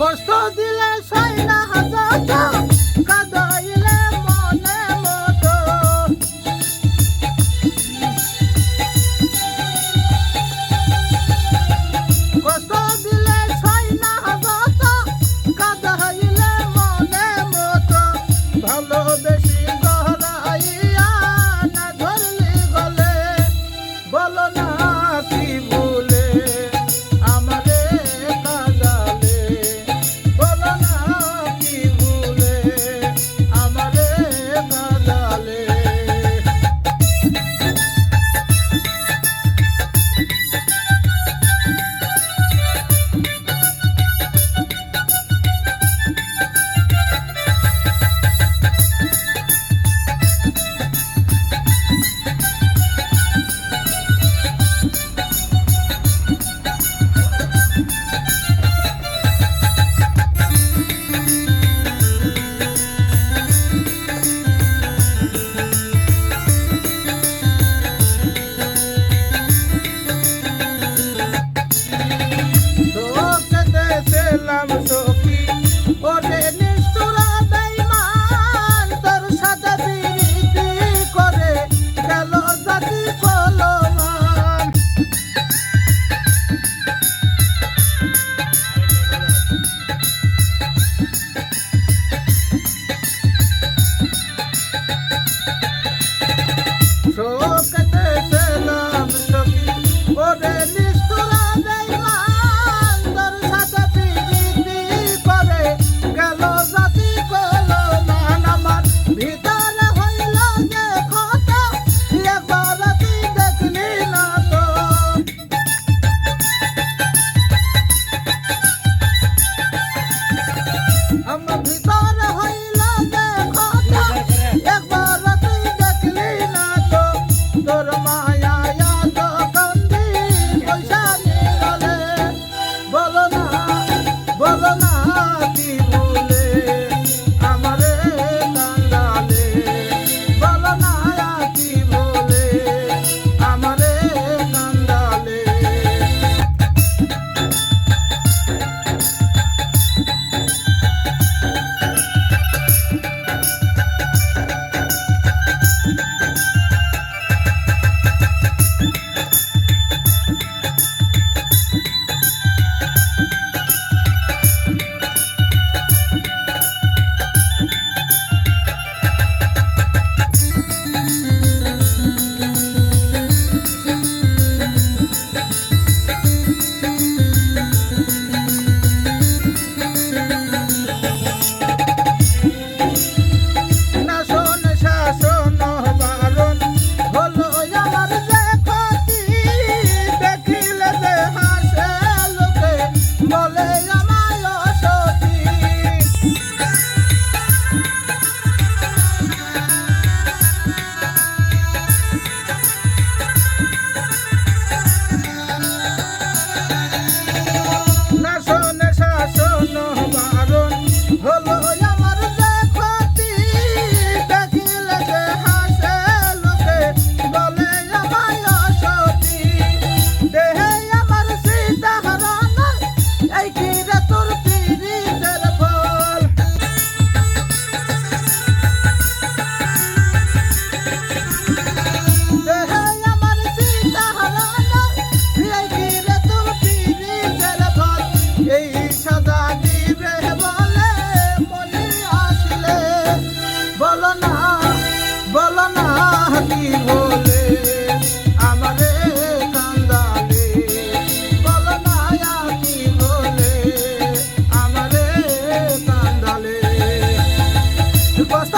কষ্ট দিলে সাইনা হাজার কাদাইলে মনে মতো। কষ্ট দিলে সাইনা হাজার কাদাইলে মনে মতো। ভালোবেসে スーパースター